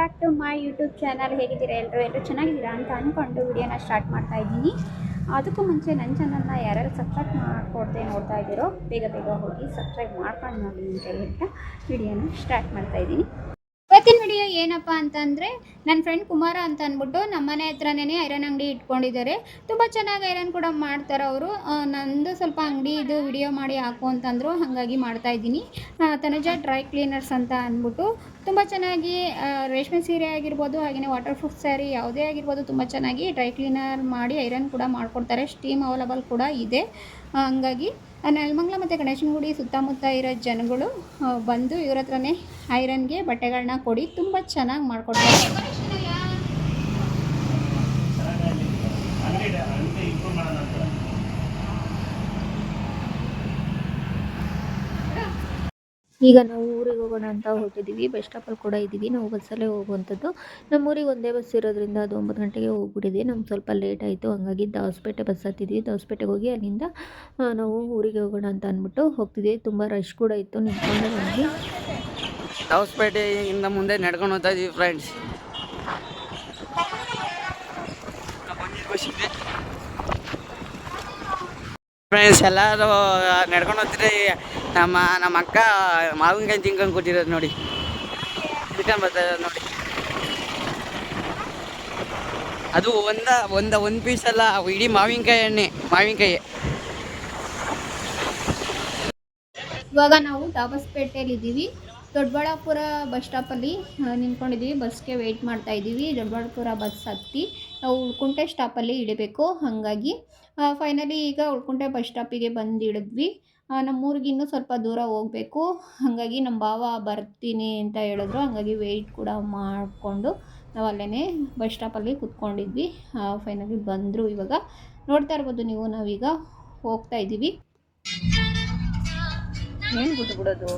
Back to my YouTube channel ಹೇಗಿದ್ದೀರಾ ಎಲ್ಲರೂ? ಎಲ್ಲರೂ ಚೆನ್ನಾಗಿದ್ದೀರಾ ಅಂತ ಅಂದ್ಕೊಂಡು ವಿಡಿಯೋನ ಸ್ಟಾರ್ಟ್ ಮಾಡ್ತಾ ಇದ್ದೀನಿ. ಅದಕ್ಕೂ ಮುಂಚೆ ನನ್ನ ಚಾನಲ್ನ ಯಾರ್ಯಾರು ಸಬ್ಸ್ಕ್ರೈಬ್ ಮಾಡಿಕೊಡ್ತೇನೆ ನೋಡ್ತಾ ಇದ್ದೀರೋ, ಬೇಗ ಬೇಗ ಹೋಗಿ ಸಬ್ಸ್ಕ್ರೈಬ್ ಮಾಡ್ಕೊಂಡು ನೋಡಿ ಅಂತ ಹೇಳ್ತಾ ವಿಡಿಯೋನ ಸ್ಟಾರ್ಟ್ ಮಾಡ್ತಾ ಇದ್ದೀನಿ. ವಿಡಿಯೋ ಏನಪ್ಪ ಅಂತಂದರೆ ನನ್ನ ಫ್ರೆಂಡ್ ಕುಮಾರ ಅಂತ ಅಂದ್ಬಿಟ್ಟು ನಮ್ಮ ಮನೆ ಹತ್ರನೇ ಐರನ್ ಅಂಗಡಿ ಇಟ್ಕೊಂಡಿದ್ದಾರೆ ತುಂಬ ಚೆನ್ನಾಗಿ ಐರನ್ ಕೂಡ ಮಾಡ್ತಾರೆ ಅವರು. ನಂದು ಸ್ವಲ್ಪ ಅಂಗಡಿ ಇದು ವಿಡಿಯೋ ಮಾಡಿ ಹಾಕು ಅಂತಂದರು ಹಾಗಾಗಿ ಮಾಡ್ತಾ ಆ, ತನುಜ ಡ್ರೈ ಕ್ಲೀನರ್ಸ್ ಅಂತ ಅಂದ್ಬಿಟ್ಟು ತುಂಬ ಚೆನ್ನಾಗಿ ರೇಷ್ಮೆ ಸೀರೆ ಆಗಿರ್ಬೋದು ಹಾಗೆಯೇ ವಾಟರ್ ಪ್ರೂಫ್ ಸ್ಯಾರಿ ಯಾವುದೇ ಆಗಿರ್ಬೋದು ತುಂಬ ಚೆನ್ನಾಗಿ ಡ್ರೈ ಕ್ಲೀನರ್ ಮಾಡಿ ಐರನ್ ಕೂಡ ಮಾಡಿಕೊಡ್ತಾರೆ. ಸ್ಟೀಮ್ ಅವೈಲಬಲ್ ಕೂಡ ಇದೆ. ಹಾಗಾಗಿ ನೆಲಮಂಗಲ ಮತ್ತು ಗಣೇಶನಗುಡಿ ಸುತ್ತಮುತ್ತ ಇರೋ ಜನಗಳು ಬಂದು ಇವ್ರ ಹತ್ರನೇ ಐರನ್ಗೆ ಬಟ್ಟೆಗಳನ್ನ ಕೊಡಿ, ತುಂಬ ಚೆನ್ನಾಗಿ ಮಾಡಿಕೊಡ್ತಾರೆ. ಈಗ ನಾವು ಊರಿಗೆ ಹೋಗೋಣ ಅಂತ ಹೊರಟಿದ್ದೀವಿ ಬಸ್ ಸ್ಟಾಪಲ್ಲಿ ಕೂಡ ಇದ್ದೀವಿ. ನಾವು ಬಸ್ಸಲ್ಲೇ ಹೋಗುವಂಥದ್ದು. ನಮ್ಮ ಊರಿಗೆ ಒಂದೇ ಬಸ್ ಇರೋದ್ರಿಂದ ಅದು ಒಂಬತ್ತು ಗಂಟೆಗೆ ಹೋಗ್ಬಿಟ್ಟಿದೆ. ನಮ್ಗೆ ಸ್ವಲ್ಪ ಲೇಟ್ ಆಯಿತು. ಹಂಗಾಗಿ ದಾಸಪೇಟೆ ಬಸ್ ಹತ್ತಿದ್ವಿ. ದಾಸಪೇಟೆಗೆ ಹೋಗಿ ಅಲ್ಲಿಂದ ನಾವು ಊರಿಗೆ ಹೋಗೋಣ ಅಂತ ಅಂದ್ಬಿಟ್ಟು ಹೋಗ್ತಿದ್ವಿ. ತುಂಬ ರಶ್ ಕೂಡ ಇತ್ತು. ನಿಂತ್ಕೊಂಡೆ ಹೋಗಿ ದಾಸಪೇಟೆಯಿಂದ ಮುಂದೆ ನಡ್ಕೊಂಡು ಹೋಗ್ತಾ ಇದೀವಿ ಫ್ರೆಂಡ್ಸ್ ಫ್ರೆಂಡ್ಸ್ ಎಲ್ಲರೂ ನಡ್ಕೊಂಡು ಹೋಗ್ತಿದ್ರೆ. ನಮ್ಮ ನಮ್ಮ ಅಕ್ಕ ಮಾವಿನಕಾಯಿ ತಿನ್ಕೊಂಡು ಕೂತಿರೋದು ನೋಡಿ. ತಿನ್ಕೊಂಡು ಬರ್ತಾ ನೋಡಿ. ಅದು ಒಂದ ಒಂದ, ಒಂದು ಪೀಸ್ ಅಲ್ಲ, ಇಡೀ ಮಾವಿನಕಾಯಿ ಎಣ್ಣೆ, ಮಾವಿನಕಾಯಿ. ಇವಾಗ ನಾವು ದಾಬಸ್ಪೇಟೆಯಲ್ಲಿ ಇದ್ದೀವಿ. ದೊಡ್ಡಬಳ್ಳಾಪುರ ಬಸ್ ಸ್ಟಾಪಲ್ಲಿ ನಿಂತ್ಕೊಂಡಿದ್ದೀವಿ. ಬಸ್ಗೆ ವೆಯ್ಟ್ ಮಾಡ್ತಾ ಇದ್ದೀವಿ. ದೊಡ್ಡಬಳ್ಳಾಪುರ ಬಸ್ ಹತ್ತಿ, ನಾವು ಉಳ್ಕುಂಟೆ ಸ್ಟಾಪಲ್ಲಿ ಇಡಬೇಕು. ಹಾಗಾಗಿ ಫೈನಲಿ ಈಗ ಉಳ್ಕೊಂಡೆ ಬಸ್ ಸ್ಟಾಪಿಗೆ ಬಂದು ಇಳಿದ್ವಿ ಆ, ನಮ್ಮೂರಿಗೆ ಸ್ವಲ್ಪ ದೂರ ಹೋಗಬೇಕು. ಹಾಗಾಗಿ ನಮ್ಮ ಭಾವ ಬರ್ತೀನಿ ಅಂತ ಹೇಳಿದ್ರು. ಹಾಗಾಗಿ ವೆಯ್ಟ್ ಕೂಡ ಮಾಡಿಕೊಂಡು ನಾವು ಅಲ್ಲೇ ಬಸ್ ಸ್ಟಾಪಲ್ಲಿ ಕುತ್ಕೊಂಡಿದ್ವಿ. ಫೈನಲಿ ಬಂದರು ಇವಾಗ. ನೋಡ್ತಾ ಇರ್ಬೋದು ನೀವು ನಾವೀಗ ಹೋಗ್ತಾ ಇದ್ದೀವಿ. ಏನು ಬಿಟ್ಟು ಬಿಡೋದು?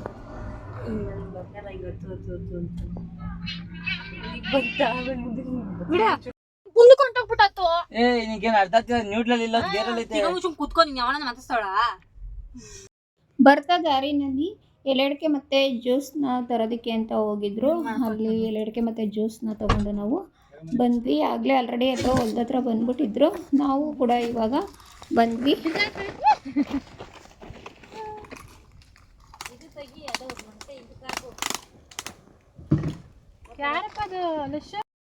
ಏ ನಿನಗೇನು ಅರ್ಧ ನ್ಯೂಟ್ರಲ್ಲಿ ಇಲ್ಲ ಗೇರಲ್ಲಿ ಐತೆ ಸುಮ್ ಕುತ್ಕೊ ನೀನ್ ಯಾವನ ಮಾತಾಡ್ತಾಳ ಬರ್ತಾ ದಾರಿನಲ್ಲಿ ಎಲೆಡಿಕೆ ಮತ್ತೆ ಜ್ಯೂಸ್ನ ತರೋದಕ್ಕೆ ಅಂತ ಹೋಗಿದ್ರು. ಅಲ್ಲಿ ಎಲೆಡಿಕೆ ಮತ್ತು ಜ್ಯೂಸ್ನ ತಗೊಂಡು ನಾವು ಬಂದ್ವಿ. ಆಗಲೇ ಆಲ್ರೆಡಿ ಎಲ್ಲೋ ಒಂದತ್ರ ಹತ್ರ ಬಂದ್ಬಿಟ್ಟಿದ್ರು. ನಾವು ಕೂಡ ಇವಾಗ ಬಂದ್ವಿ.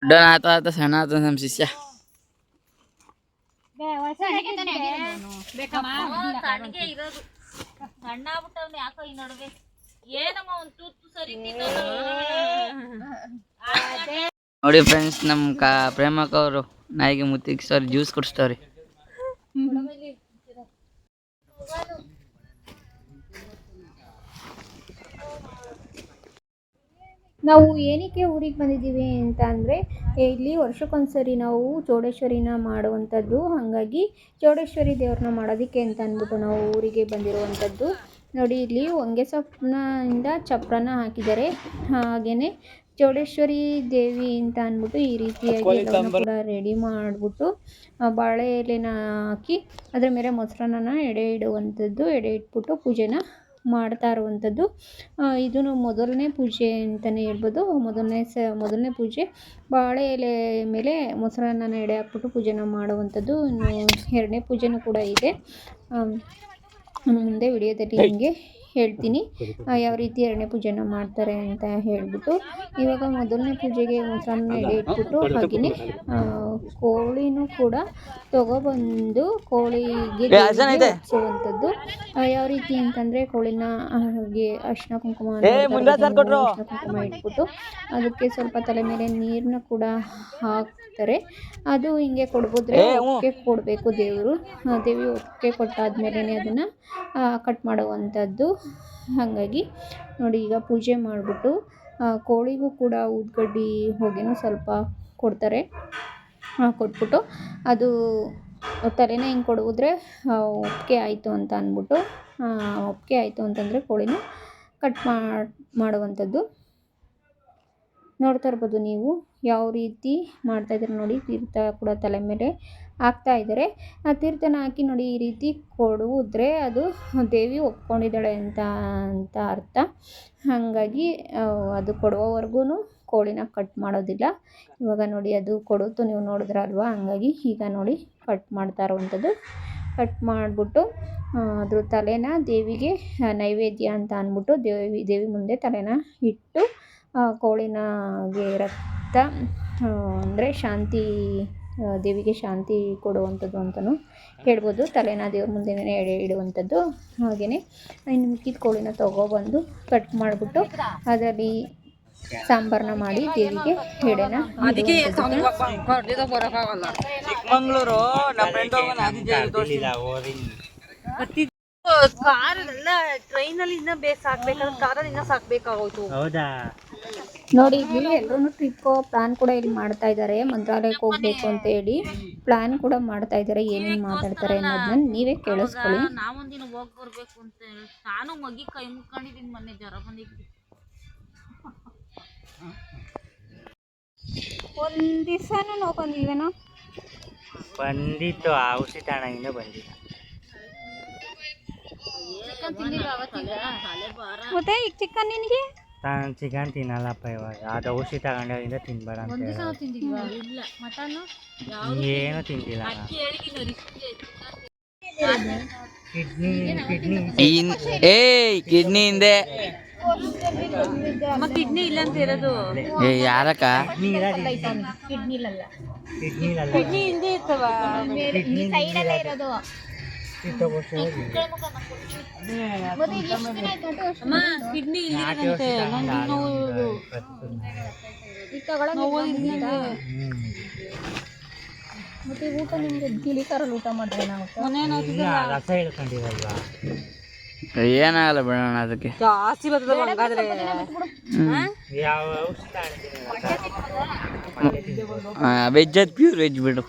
ದೊಡ್ಡ ಆತ ಆತ ಸಣ್ಣ ಆತ ನಮ್ಮ ಶಿಷ್ಯ. ಇರೋದು. ಸಣ್ಣ ಆಗ್ಬಿಟ್ಟವ್ನ ಯಾಕೋ ಈ ನಡುವೆ? ಏನಮ್ಮ ಒಂದ್ ತೂತು ಸರಿ ನೋಡಿ ಫ್ರೆಂಡ್ಸ್ ನಮ್ ಕಾ ಪ್ರೇಮಕ್ಕ ಅವರು ನಾಯಿಗೆ ಮುತ್ತಿಗೆ ಸರ್ ಜ್ಯೂಸ್ ಕುಡಿಸ್ತಾವ್ರಿ. ನಾವು ಏನಕ್ಕೆ ಊರಿಗೆ ಬಂದಿದ್ದೀವಿ ಅಂತ ಅಂದರೆ ಇಲ್ಲಿ ವರ್ಷಕ್ಕೊಂದ್ಸರಿ ನಾವು ಚೌಡೇಶ್ವರಿನ ಮಾಡುವಂಥದ್ದು. ಹಾಗಾಗಿ ಚೌಡೇಶ್ವರಿ ದೇವ್ರನ್ನ ಮಾಡೋದಕ್ಕೆ ಅಂತ ಅಂದ್ಬಿಟ್ಟು ನಾವು ಊರಿಗೆ ಬಂದಿರುವಂಥದ್ದು. ನೋಡಿ ಇಲ್ಲಿ ಹೊಂಗೆ ಸೊಪ್ಪನಿಂದ ಚಪ್ರನ ಹಾಕಿದ್ದಾರೆ. ಹಾಗೆಯೇ ಚೌಡೇಶ್ವರಿ ದೇವಿ ಅಂತ ಅಂದ್ಬಿಟ್ಟು ಈ ರೀತಿಯಾಗಿ ಕೂಡ ರೆಡಿ ಮಾಡಿಬಿಟ್ಟು ಬಾಳೆ ಎಲೆನ ಹಾಕಿ ಅದರ ಮೇಲೆ ಮೊಸರನ್ನ ಎಡೆ ಇಡುವಂಥದ್ದು ಎಡೆ ಇಟ್ಬಿಟ್ಟು ಪೂಜೆನ ಮಾಡ್ತಾ ಇರುವಂಥದ್ದು. ಇದು ಮೊದಲನೇ ಪೂಜೆ ಅಂತಲೇ ಹೇಳ್ಬೋದು. ಮೊದಲನೇ ಸ ಮೊದಲನೇ ಪೂಜೆ. ಬಾಳೆ ಎಲೆ ಮೇಲೆ ಮೊಸರನ್ನ ಎಡೆ ಹಾಕ್ಬಿಟ್ಟು ಪೂಜೆನ ಮಾಡುವಂಥದ್ದು ಇನ್ನು ಎರಡನೇ ಪೂಜೆನೂ ಕೂಡ ಇದೆ. ಮುಂದೆ ವಿಡಿಯೋದಲ್ಲಿ ನಿಮಗೆ ಹೇಳ್ತೀನಿ. ಯಾವ ರೀತಿ ಎರಡನೇ ಪೂಜೆನ ಮಾಡ್ತಾರೆ ಅಂತ ಹೇಳಿಬಿಟ್ಟು ಇವಾಗ ಮೊದಲನೇ ಪೂಜೆಗೆ ಮೊಸರನ್ನ ಎಡೆ ಇಟ್ಬಿಟ್ಟು ಹಾಗೆಯೇ ಕೋಳಿನೂ ಕೂಡ ತಗೊಬಂದು ಕೋಳಿಗೆ ಹಚ್ಚುವಂಥದ್ದು. ಯಾವ ರೀತಿ ಅಂತಂದರೆ ಕೋಳಿನ ಹಾಗೆ ಅರಿಶಿನ ಕುಂಕುಮ. ಅರಿಶಿನ ಕುಂಕುಮ ಇಟ್ಬಿಟ್ಟು ಅದಕ್ಕೆ ಸ್ವಲ್ಪ ತಲೆ ಮೇಲೆ ನೀರನ್ನ ಕೂಡ ಹಾಕ್ತಾರೆ. ಅದು ಹಿಂಗೆ ಕೊಡ್ಬೋದ್ರೆ. ಒಕ್ಕೆ ಕೊಡಬೇಕು ದೇವರು. ದೇವಿ ಒಕ್ಕೆ ಕೊಟ್ಟಾದ್ಮೇಲೆ ಅದನ್ನು ಕಟ್ ಮಾಡುವಂಥದ್ದು. ಹಾಗಾಗಿ ನೋಡಿ ಈಗ ಪೂಜೆ ಮಾಡಿಬಿಟ್ಟು ಕೋಳಿಗೂ ಕೂಡ ಉದ್ಗಡ್ಡಿ ಹೊಗೆನೂ ಸ್ವಲ್ಪ ಕೊಡ್ತಾರೆ. ಕೊಟ್ಬಿಟ್ಟು ಅದು ತಲೆನೇ ಹಿಂಗೆ ಕೊಡುವುದ್ರೆ ಒಪ್ಪಿಗೆ ಆಯಿತು ಅಂತ ಅಂದ್ಬಿಟ್ಟು ಒಪ್ಪಿಗೆ ಆಯಿತು ಅಂತಂದರೆ ಕೋಳಿನ ಕಟ್ ಮಾಡಿ, ಮಾಡುವಂಥದ್ದು. ನೋಡ್ತಾ ಇರ್ಬೋದು ನೀವು ಯಾವ ರೀತಿ ಮಾಡ್ತಾ ಇದ್ದಾರೆ ನೋಡಿ, ತೀರ್ಥ ಕೂಡ ತಲೆ ಮೇಲೆ ಹಾಕ್ತಾ ಇದ್ದಾರೆ. ಆ ತೀರ್ಥನ ಹಾಕಿ ನೋಡಿ, ಈ ರೀತಿ ಕೊಡುವುದ್ರೆ ಅದು ದೇವಿ ಒಪ್ಕೊಂಡಿದ್ದಾಳೆ ಅಂತ ಅಂತ ಅರ್ಥ. ಹಾಗಾಗಿ ಅದು ಕೊಡುವವರೆಗೂ ಕೋಳಿನ ಕಟ್ ಮಾಡೋದಿಲ್ಲ. ಇವಾಗ ನೋಡಿ, ಅದು ಕೊಡುತ್ತು, ನೀವು ನೋಡಿದ್ರಲ್ವಾ? ಹಂಗಾಗಿ ಈಗ ನೋಡಿ, ಕಟ್ ಮಾಡ್ತಾ ಇರುವಂಥದ್ದು. ಕಟ್ ಮಾಡಿಬಿಟ್ಟು ಅದ್ರ ತಲೆನ ದೇವಿಗೆ ನೈವೇದ್ಯ ಅಂತ ಅಂದ್ಬಿಟ್ಟು ದೇವಿ ದೇವಿ ಮುಂದೆ ತಲೆನ ಇಟ್ಟು ಆ, ಕೋಳಿನಾಗೆ ರಕ್ತ ಅಂದರೆ ಶಾಂತಿ ದೇವಿಗೆ ಶಾಂತಿ ಕೊಡುವಂಥದ್ದು ಅಂತಲೂ ಹೇಳ್ಬೋದು. ತಲೆನ ದೇವ್ರ ಮುಂದೆನೇ ಎಡೆ ಇಡುವಂಥದ್ದು ಹಾಗೆಯೇ ಇನ್ನು ಮಿಕ್ಕಿದ ಕೋಳಿನ ತೊಗೊಬಂದು ಕಟ್ ಮಾಡಿಬಿಟ್ಟು ಅದರಲ್ಲಿ ಸಾಂಬಾರನ್ನ ಮಾಡಿ ದೇವಿಗೆ ಎಡೆನ ಅದಕ್ಕೆ ಚಿಕ್ಕಮಂಗ್ಳೂರು ಕಾರಲ್ಲ ಟ್ರೈನಲ್ಲಿ ಇನ್ನ ಬೇಸ್ ಹಾಕ್ಬೇಕಾದ್ರೆ ಕಾರಲ್ಲಿ ಇನ್ನ ಸಾಕ್ಬೇಕಾಗೋಯ್ತು. ಹೌದಾ? ನೋಡಿ ಇಲ್ಲಿ ಎಲ್ಲರೂ ಟ್ರಿಪ್ ಪ್ಲಾನ್ ಕೂಡ ಇಲ್ಲಿ ಮಾಡ್ತಾ ಇದ್ದಾರೆ ಮಂತ್ರಾಲಯಕ್ಕೆ ಹೋಗ್ಬೇಕು ಅಂತ ಹೇಳಿ ಪ್ಲಾನ್ ಕೂಡ ಮಾಡ್ತಾ ಇದ್ದಾರೆ ಏನೇನು ಮಾತಾಡ್ತಾರೆ ಅನ್ನೋದನ್ನ ನೀವೇ ಕೇಳಿಸ್ಕೊಳ್ಳಿ. ನಾವೊಂದಿನ ಹೋಗಿ ಬರ್ಬೇಕು ಅಂತ ನಾನು ಮಗಿ ಕೈ ಮುಕ್ಕೊಂಡಿದ್ದೀನಿ ಮೊನ್ನೆ ಜ್ವರ ಬಂದಿತ್ತು ಒಂದು ದಿವಸನೂ ನೋವು ಬಂದಿಲ್ವೇನೋ ಬಂದಿತ್ತು ಔಷಧಿ ತಗೊಂಡಾಗಿಂದ ಬಂದಿಲ್ಲ. ಮತ್ತೆ ಈಗ ಚಿಕನ್ ನಿನಗೆ? ನಾನು ಚಿಕನ್ ತಿನ್ನಲ್ಲಪ್ಪ ಇವಾಗ. ಅದು ಔಷಧಿ ತಗೊಂಡಾಗಿಂದ ತಿನ್ಬೇಡ ಅಂತ ಹೇಳೋದು. ಇಲ್ಲ ಮಟನ್ ಏನು ತಿಂದಿಲ್ಲ. Kidney kidney. ಏಯ್ ಕಿಡ್ನಿ ಹಿಂದೆ. ಕಿಡ್ನಿ ಇಲ್ಲ ಅಂತ ಇರೋದು ಏ ಯಾರಕ್ಕ? ಕಿಡ್ನಿ ಇರೋದು ಕಿಡ್ನಿಲಲ್ಲ ಕಿಡ್ನಿ ಇಲ್ಲ ಕಿಡ್ನಿ ಹಿಂದೆ ಇರ್ತವ? ಸೈಡಲ್ಲೇ ಇರೋದು. ಕಿಡ್ನಿ ಇಲ್ಲಿರಂತೆ ಮತ್ತೆ ಊಟ ನಿಮಗೆ ಗಿಳಿ ಕಾರಲ್ಲಿ ಊಟ ಮಾಡಿದ್ರೆ ನಾವು ರಸ ಏನಾಗಲ್ಲ ಬಿಡೋಣ ಅದಕ್ಕೆ ಜಾಸ್ತಿ ಬರ್ತದೆ ಹಂಗಾದ್ರೆ ಯಾವ ವೆಜ್ ಅದು ಪ್ಯೂರ್ ವೆಜ್ ಬಿಡು.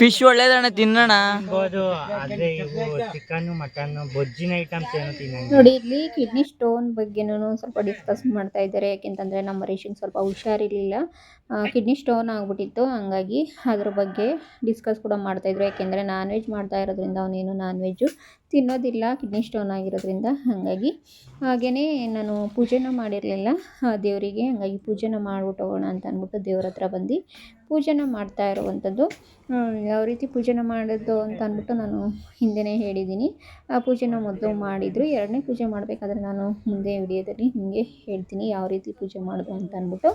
ಫಿಶ್ ಒಳ್ಳೇದಣ್ಣ ತಿನ್ನೋಣ. ಚಿಕನ್ ಮಟನ್ ಬೊಜ್ಜಿನ ಐಟಮ್ಸ್ ಏನು ತಿನ್ನಂಗಿಲ್ಲ. ನೋಡಿ ಇಲ್ಲಿ ಕಿಡ್ನಿ ಸ್ಟೋನ್ ಬಗ್ಗೆನೂ ಸ್ವಲ್ಪ ಡಿಸ್ಕಸ್ ಮಾಡ್ತಾ ಇದ್ದಾರೆ. ಯಾಕೆಂತಂದ್ರೆ ನಮ್ಮ ರೇಷನ್ ಸ್ವಲ್ಪ ಹುಷಾರಿರಲಿಲ್ಲ. ಕಿಡ್ನಿ ಸ್ಟೋನ್ ಆಗಿಬಿಟ್ಟಿತ್ತು. ಹಂಗಾಗಿ ಅದ್ರ ಬಗ್ಗೆ ಡಿಸ್ಕಸ್ ಕೂಡ ಮಾಡ್ತಾಯಿದ್ರು ಯಾಕೆಂದರೆ ನಾನ್ ವೆಜ್ ಮಾಡ್ತಾ ಇರೋದ್ರಿಂದ ಅವನೇನು ನಾನ್ ವೆಜ್ಜು ತಿನ್ನೋದಿಲ್ಲ. ಕಿಡ್ನಿ ಸ್ಟೋನ್ ಆಗಿರೋದ್ರಿಂದ. ಹಾಗಾಗಿ ಹಾಗೆಯೇ ನಾನು ಪೂಜೆನೂ ಮಾಡಿರಲಿಲ್ಲ. ದೇವರಿಗೆ. ಹಾಗಾಗಿ ಪೂಜೆನ ಮಾಡ್ಬಿಟ್ಟು ಹೋಗೋಣ ಅಂತ ಅಂದ್ಬಿಟ್ಟು ದೇವ್ರ ಹತ್ರ ಬಂದು ಪೂಜೆನ ಮಾಡ್ತಾ ಇರುವಂಥದ್ದು. ಯಾವ ರೀತಿ ಪೂಜೆನ ಮಾಡೋದು ಅಂತ ಅಂದ್ಬಿಟ್ಟು ನಾನು ಹಿಂದೆಯೇ ಹೇಳಿದ್ದೀನಿ. ಆ ಪೂಜೆನ ಮೊದಲು ಮಾಡಿದರು. ಎರಡನೇ ಪೂಜೆ ಮಾಡಬೇಕಾದ್ರೆ ನಾನು ಮುಂದೆ ವಿಡಿಯೋದಲ್ಲಿ ನಿಮಗೆ ಹೇಳ್ತೀನಿ ಯಾವ ರೀತಿ ಪೂಜೆ ಮಾಡೋದು ಅಂತ ಅಂದ್ಬಿಟ್ಟು.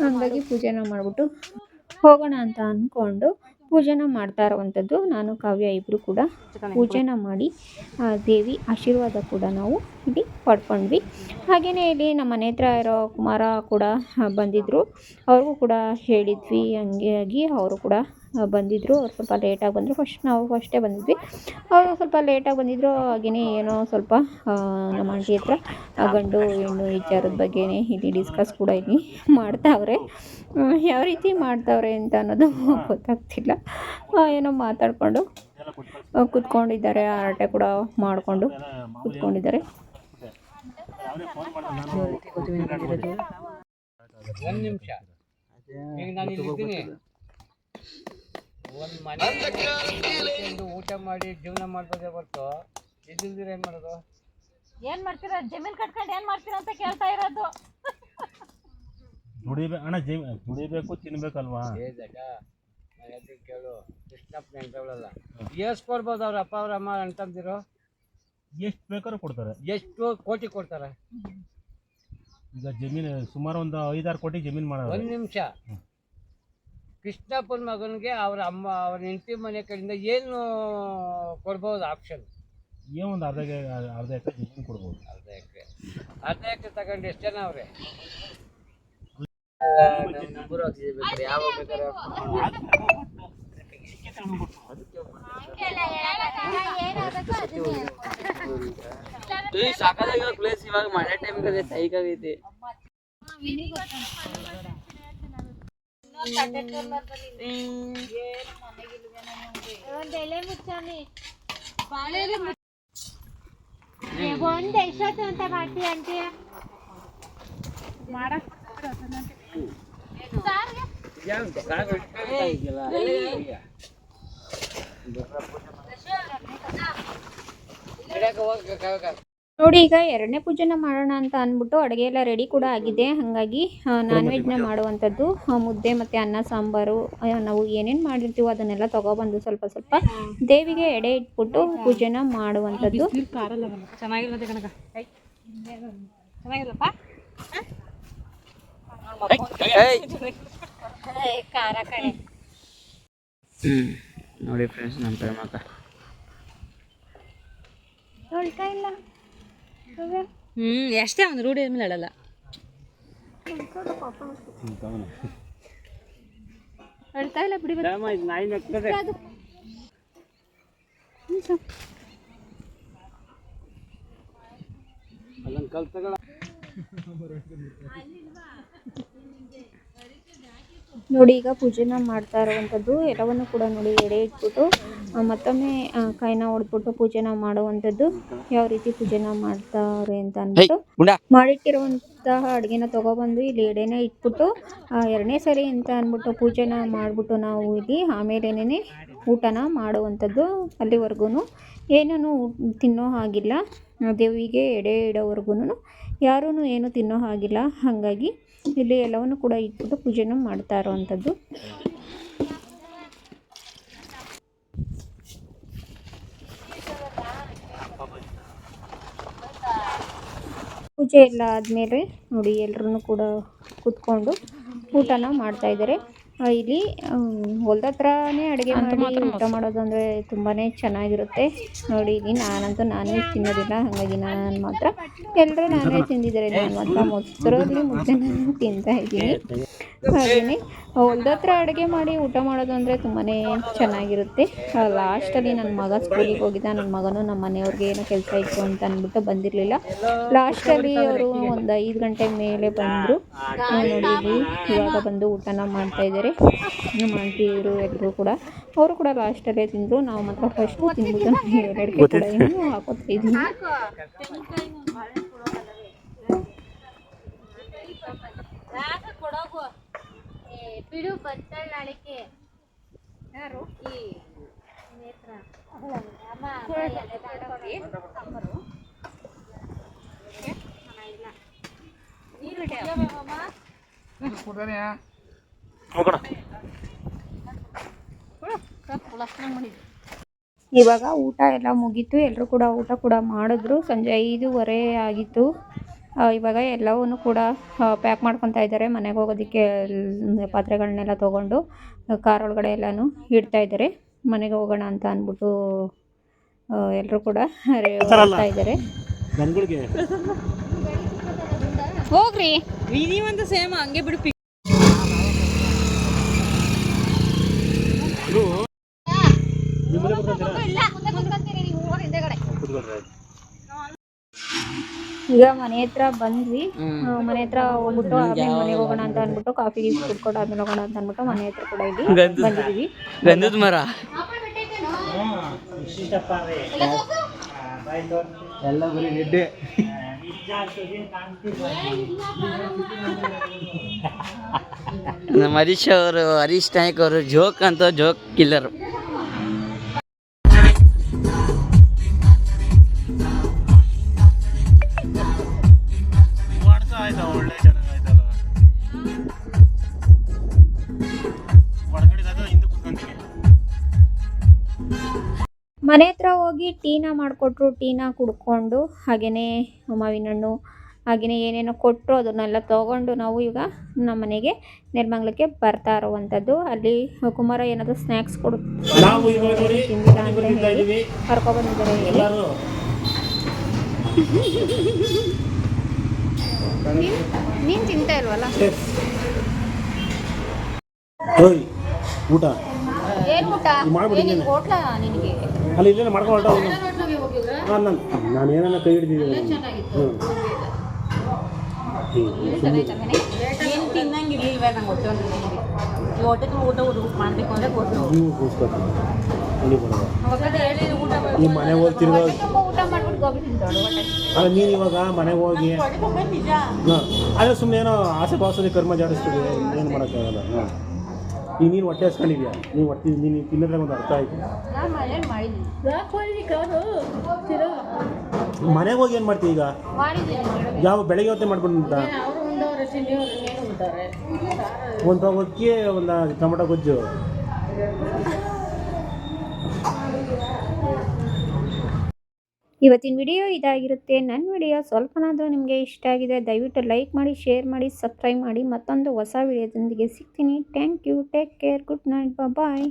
ಹಾಗಾಗಿ ಪೂಜೆನ ಮಾಡಿಬಿಟ್ಟು ಹೋಗೋಣ ಅಂತ ಅಂದ್ಕೊಂಡು ಪೂಜೆನ ಮಾಡ್ತಾ ಇರುವಂಥದ್ದು ನಾನು, ಕಾವ್ಯ ಇಬ್ಬರು ಕೂಡ ಪೂಜೆನ ಮಾಡಿ ದೇವಿ ಆಶೀರ್ವಾದ ಕೂಡ ನಾವು ಇಲ್ಲಿ ಪಡ್ಕೊಂಡ್ವಿ. ಹಾಗೆಯೇ ಇಲ್ಲಿ ನಮ್ಮ ಮನೆ ಹತ್ರ ಇರೋ ಕುಮಾರ ಕೂಡ ಬಂದಿದ್ದರು ಅವ್ರಿಗೂ ಕೂಡ ಹೇಳಿದ್ವಿ ಹಂಗಾಗಿ ಅವರು ಕೂಡ ಬಂದಿದ್ದರು ಅವ್ರು ಸ್ವಲ್ಪ ಲೇಟಾಗಿ ಬಂದರು. ಫಸ್ಟ್ ನಾವು ಫಸ್ಟೇ ಬಂದಿದ್ವಿ. ಅವರು ಸ್ವಲ್ಪ ಲೇಟಾಗಿ ಬಂದಿದ್ದರು ಹಾಗೆಯೇ ಏನೋ ಸ್ವಲ್ಪ ನಮ್ಮ ಆಂಟಿ ಹತ್ರ ಗಂಡು ಹೆಣ್ಣು ವಿಚಾರದ ಬಗ್ಗೆನೇ ಇಲ್ಲಿ ಡಿಸ್ಕಸ್ ಕೂಡ ಇಲ್ಲಿ ಮಾಡ್ತಾವ್ರೆ. ಯಾವ ರೀತಿ ಮಾಡ್ತಾವ್ರೆ ಅಂತ ಅನ್ನೋದು ಗೊತ್ತಾಗ್ತಿಲ್ಲ. ಏನೋ ಮಾತಾಡಿಕೊಂಡು ಕೂತ್ಕೊಂಡಿದ್ದಾರೆ. ಹರಟೆ ಕೂಡ ಮಾಡಿಕೊಂಡು ಕೂತ್ಕೊಂಡಿದ್ದಾರೆ. ಒಂದು ನಿಮಿಷ. ಈಗ ನಾನು ಇಲ್ಲಿ ಇದ್ದೀನಿ. ಒಂದು ಮನೆ ಊಟ ಮಾಡಿ ಜೀವನ ಮಾಡ್ಬೋದೇ ಹೊರ್ತು. ಇದ್ದಿಲ್ದಿರ ಏನು ಮಾಡೋದು? ಏನ್ ಮಾಡ್ತೀರಾ? ಜಮೀನ್ ಕಟ್ಕೊಂಡು ಏನ್ ಮಾಡ್ತೀರಾ ಅಂತ ಕೇಳ್ತಾ ಇರೋದು. ದುಡಿಬೇಕು ಅಣ್ಣ ಜೀವ ದುಡಿಬೇಕು ತಿನ್ಬೇಕಲ್ವಾ? ಏ ಜಗ ನಾನು ಅದಕ್ಕೆ ಕೇಳು. ಕೃಷ್ಣಪ್ಪ ನೆಂಟವಳಲ್ಲ ಎಷ್ಟು ಕೊಡ್ಬೋದು ಅವ್ರ ಅಪ್ಪ ಅವ್ರ ಅಮ್ಮ ಅಂತಂದಿರು ಎಷ್ಟು ಬೇಕಾದ್ರೂ ಕೊಡ್ತಾರೆ. ಎಷ್ಟು ಕೋಟಿ ಕೊಡ್ತಾರೆ. ಈಗ ಜಮೀನು ಸುಮಾರು ಒಂದು ಐದಾರು ಕೋಟಿ ಜಮೀನು ಮಾಡೋದು ಒಂದು ನಿಮಿಷ. ಕೃಷ್ಣಪ್ಪನ ಮಗನಿಗೆ ಅವ್ರ ಅಮ್ಮ ಅವ್ರ ಹೆಂಡತಿ ಮನೆ ಕಡೆಯಿಂದ ಏನು ಕೊಡ್ಬೋದು ಆಪ್ಷನ್ ಏನು ಒಂದು ಅರ್ಧ ಎಕರೆ ಅರ್ಧ ಎಕರೆ ಜಮೀನು ಕೊಡ್ಬೋದು. ಅರ್ಧ ಎಕರೆ. ಅರ್ಧ ಎಕರೆ ತಗೊಂಡು ಎಷ್ಟು ಜನ ಅವ್ರೆ? ಯಾವಾಗ ಬೇಕಾದ್ರೆ ಸಾಕಾಗ ಪ್ಲೇಸ್ ಇವಾಗ ಮಳೆ ಟೈಮ್ ಕದೆ ಸೈಕಾಗೈತಿ ಗಿಡಕ್ಕೆ ಹೋಗ್ಬೇಕಾಗ ನೋಡಿ ಈಗ ಎರಡನೇ ಪೂಜೆನ ಮಾಡೋಣ ಅಂತ ಅಂದ್ಬಿಟ್ಟು ಅಡುಗೆ ಎಲ್ಲ ರೆಡಿ ಕೂಡ ಆಗಿದೆ. ಹಾಗಾಗಿ ನಾನ್ ವೆಜ್ನ ಮಾಡುವಂಥದ್ದು ಮುದ್ದೆ ಮತ್ತು ಅನ್ನ ಸಾಂಬಾರು ನಾವು ಏನೇನು ಮಾಡಿರ್ತೀವೋ ಅದನ್ನೆಲ್ಲ ತೊಗೊಬಂದು ಸ್ವಲ್ಪ ಸ್ವಲ್ಪ ದೇವಿಗೆ ಎಡೆ ಇಟ್ಬಿಟ್ಟು ಪೂಜೆನ ಮಾಡುವಂಥದ್ದು. ನೋಡಿ ಫ್ರೆಂಡ್ಸ್ ನಮ್ಮ ಪ್ರೇಮಕ್ಕ ಹ್ಮ್ ಎಷ್ಟೇ ಒಂದು ರೂಢಿ ಮೇಲೆ ಆಡಲ್ಲ ಅಳ್ತಾ ಇಲ್ಲ ಬಿಡಿ ಅಲ್ಲೊಂದು ಕಲ್ ತಗೊಳ. ನೋಡಿ ಈಗ ಪೂಜೆನ ಮಾಡ್ತಾ ಇರುವಂಥದ್ದು ಎಲ್ಲವನ್ನು ಕೂಡ ನೋಡಿ ಎಡೆ ಇಟ್ಬಿಟ್ಟು ಮತ್ತೊಮ್ಮೆ ಕೈನ ಹೊಡೆದ್ಬಿಟ್ಟು ಪೂಜೆನ ಮಾಡುವಂತದ್ದು ಯಾವ ರೀತಿ ಪೂಜೆನ ಮಾಡ್ತಾರೆ ಅಂತ ಅಂದ್ಬಿಟ್ಟು ಮಾಡಿಟ್ಟಿರುವಂತಹ ಅಡುಗೆನ ತಗೊಬಂದು ಇಲ್ಲಿ ಎಡೆನ ಇಟ್ಬಿಟ್ಟು ಎರಡನೇ ಸರಿ ಅಂತ ಅಂದ್ಬಿಟ್ಟು ಪೂಜೆನ ಮಾಡಿಬಿಟ್ಟು ನಾವು ಇಲ್ಲಿ ಆಮೇಲೆನೇ ಊಟನ ಮಾಡುವಂಥದ್ದು ಅಲ್ಲಿವರೆಗೂ ಏನೂ ತಿನ್ನೋ ಹಾಗಿಲ್ಲ. ದೇವಿಗೆ ಎಡೆ ಇಡೋವರೆಗೂ ಯಾರೂ ಏನು ತಿನ್ನೋ ಹಾಗಿಲ್ಲ. ಹಾಗಾಗಿ ಇಲ್ಲಿ ಎಲ್ಲವನ್ನು ಕೂಡ ಇಟ್ಬಿಟ್ಟು ಪೂಜೆನ ಮಾಡ್ತಾ ಇರೋವಂಥದ್ದು. ಪೂಜೆ ಎಲ್ಲ ಆದಮೇಲೆ ನೋಡಿ ಎಲ್ಲರೂ ಕೂಡ ಕೂತ್ಕೊಂಡು ಊಟನ ಮಾಡ್ತಾ ಇದ್ದಾರೆ. ಇಲ್ಲಿ ಹೊಲ್ದ ಹತ್ರನೇ ಅಡುಗೆ ಮಾಡಿ ಊಟ ಮಾಡೋದು ಅಂದ್ರೆ ತುಂಬಾನೇ ಚೆನ್ನಾಗಿರುತ್ತೆ. ನೋಡಿ ಇಲ್ಲಿ ನಾನಂತೂ ನಾನ್ ವೆಜ್ ತಿನ್ನೋದಿಲ್ಲ ಹಾಗಾಗಿ ನಾನು ಮಾತ್ರ ಎಲ್ಲರೂ ನಾನ್ ವೆಜ್ ತಿಂದಿದ್ದಾರೆ. ನಾನು ಮಾತ್ರ ಮೊಸರಲ್ಲಿ ನಾನು ತಿಂತಾ ಇದ್ದೀನಿ. ಹಾಗೆಯೇ ಹೊಲ್ದ ಹತ್ರ ಅಡುಗೆ ಮಾಡಿ ಊಟ ಮಾಡೋದು ಅಂದರೆ ತುಂಬಾನೇ ಚೆನ್ನಾಗಿರುತ್ತೆ. ಲಾಸ್ಟಲ್ಲಿ ನನ್ನ ಮಗ ಸ್ಕೂಲಿಗೆ ಹೋಗಿದ್ದ ನನ್ನ ಮಗನು ನಮ್ಮ ಮನೆಯವ್ರಿಗೆ ಏನೋ ಕೆಲಸ ಇತ್ತು ಅಂತ ಅಂದ್ಬಿಟ್ಟು ಬಂದಿರಲಿಲ್ಲ. ಲಾಸ್ಟಲ್ಲಿ ಅವರು ಒಂದು ಐದು ಗಂಟೆ ಮೇಲೆ ಬಂದರು. ನೋಡಿ ಇವಾಗ ಬಂದು ಊಟನ ಮಾಡ್ತಾ ಇದ್ದಾರೆ. ನಮ್ಮ ಆಂಟಿಯವರು ಎಲ್ಲರೂ ಕೂಡ. ಅವರು ಕೂಡ ಲಾಸ್ಟಲ್ಲೇ ತಿಂದರು. ನಾವು ಮಾತ್ರ ಫಸ್ಟ್ ತಿಂದ್ಬಿಟ್ಟು ಎರಡು ಕೂಡ ಇನ್ನೂ ಹಾಕೋತಾ ಇದ್ದೀನಿ ಕೊಡೋಗು? ಬಿಡು ಬರ್ತಾಳೆ ನಾಳೆಗೆ. ಯಾರು? ಈ ನೇತ್ರ. ಅಮ್ಮ ಎಲೆ ಇವಾಗ ಊಟ ಎಲ್ಲ ಮುಗೀತು. ಎಲ್ಲರೂ ಕೂಡ ಊಟ ಕೂಡ ಮಾಡಿದ್ರು. ಸಂಜೆ ಐದೂವರೆ ಆಗಿತ್ತು. ಇವಾಗ ಎಲ್ಲವನ್ನು ಕೂಡ ಪ್ಯಾಕ್ ಮಾಡ್ಕೊತಾ ಇದ್ದಾರೆ. ಮನೆಗೆ ಹೋಗೋದಕ್ಕೆ ಪಾತ್ರೆಗಳನ್ನೆಲ್ಲ ತೊಗೊಂಡು ಕಾರ್ ಒಳಗಡೆ ಎಲ್ಲಾನು ಇಡ್ತಾ ಇದ್ದಾರೆ. ಮನೆಗೆ ಹೋಗೋಣ ಅಂತ ಅಂದ್ಬಿಟ್ಟು ಎಲ್ಲರೂ ಕೂಡ ಇದ್ದಾರೆ. ಹೋಗ್ರಿ. ಸೇಮ್ ಹಂಗೆ ಬಿಡು. ಈಗ ಮನೆ ಹತ್ರ ಬಂದ್ವಿ. ಮನೆ ಹತ್ರ ಹೋಗ್ಬಿಟ್ಟು ಆಮೇಲೆ ಮನೆಗೆ ಹೋಗೋಣ ಅಂತ ಅಂದ್ಬಿಟ್ಟು ಕಾಫಿ ಗೀಫಿ ಕುಡ್ಕೊಂಡು ಆಮೇಲೆ ಹೋಗೋಣ ಅಂತ ಅಂದ್ಬಿಟ್ಟು ಮನೆ ಹತ್ರ ಕೂಡ ಇಲ್ಲಿ ಬಂದಿದ್ದೀವಿ ಗಂಧದ ಮರ. ಎಲ್ಲ ಬರೀ ನಮ್ಮ ಹರೀಶ್ ಅವರು ಹರೀಶ್ ನಾಯ್ಕ ಅವರು ಜೋಕ್ ಅಂತ ಜೋಕ್ ಕಿಲ್ಲರು ಟೀನ ಮಾಡಿಕೊಟ್ರು ಟೀನ ಕುಡ್ಕೊಂಡು ಹಾಗೆಯೇ ಮಾವಿನ ಹಣ್ಣು ಹಾಗೆಯೇ ಏನೇನೋ ಕೊಟ್ಟರು ಅದನ್ನೆಲ್ಲ ತೊಗೊಂಡು ನಾವು ಈಗ ನಮ್ಮ ಮನೆಗೆ ನೆಲಮಂಗ್ಲಕ್ಕೆ ಬರ್ತಾ ಇರುವಂಥದ್ದು. ಅಲ್ಲಿ ಕುಮಾರ ಏನಾದರೂ ಸ್ನ್ಯಾಕ್ಸ್ ಕೊಡು ಕರ್ಕೊಬಂದಿದ್ದಾರೆ ನೀನು ತಿಂತಾ ಇಲ್ವಲ್ಲ? ಊಟ. ಏನು ಊಟ? ಹೋಟ್ಲ ನಿನಗೆ? ಅಲ್ಲಿ ಇಲ್ಲೇನೆ ಮಾಡ್ಕೊಂಡು ನಾನು ನಾನು ಏನಾನ ಕೈ ಹಿಡಿದಿದ್ದೀನಿ. ಹ್ಞೂ ಏನು ತಿನ್ನಂಗಿರ್ಲಿಲ್ವೇ ನಂಗೆ ಹೊಟ್ಟೆ ಒಂದು ಈ ಹೊಟ್ಟೆ ತುಂಬ ಊಟ ಊಟ ಮಾಡಬೇಕು ಅಂದರೆ ಗೊತ್ತು. ನೀವು ಕೂಸ್ಕೊತೀನಿ ಅಲ್ಲಿ ಬರೋದು. ಅವಾಗ ಹೇಳಿ ಊಟ ಈ ಮನೆಗೆ ಹೋಗಿ ತಿರ್ಗೋ ತುಂಬ ಊಟ ಮಾಡ್ಬಿಟ್ಟು ಗೋಬಿ ತಿಂತಾಳು ಅಲ್ಲ ನೀನು ಇವಾಗ ಮನೆಗೆ ಹೋಗಿ ಹಾಂ. ಅದೇ ಸುಮ್ಮನೆ ಏನೋ ಆಸೆ ಭಾವಸದೆ ಕರ್ಮ ಜಾಡಿಸ್ತೀವಿ ಏನು ಮಾಡೋಕ್ಕಾಗಲ್ಲ. ಹಾಂ. ಈಗ ನೀನು ಹೊಟ್ಟೆ ಹಸ್ಕೊಂಡಿದ್ಯಾ? ನೀವು ಹೊಟ್ಟೆ ನೀನು ತಿನ್ನೋದ್ರಾಗ ಒಂದು ಅರ್ಥ ಆಯಿತು. ಮನೆಗೆ ಹೋಗಿ ಏನು ಮಾಡ್ತೀವಿ ಈಗ? ಯಾವ ಬೆಳಗ್ಗೆ ಹೊತ್ತೆ ಮಾಡ್ಬಿಟ್ಟು ಒಂದು ಅಕ್ಕಿ ಒಂದು ಟೊಮೊಟೊ ಗೊಜ್ಜು. ಇವತ್ತಿನ ವಿಡಿಯೋ ಇದಾಗಿರುತ್ತೆ. ನನ್ನ ವಿಡಿಯೋ ಸ್ವಲ್ಪನಾದರೂ ನಿಮಗೆ ಇಷ್ಟ ಆಗಿದೆ, ದಯವಿಟ್ಟು ಲೈಕ್ ಮಾಡಿ, ಶೇರ್ ಮಾಡಿ, ಸಬ್ಸ್ಕ್ರೈಬ್ ಮಾಡಿ. ಮತ್ತೊಂದು ಹೊಸ ವಿಡಿಯೋದೊಂದಿಗೆ ಸಿಗ್ತೀನಿ. Thank you. Take care. Good night. Bye.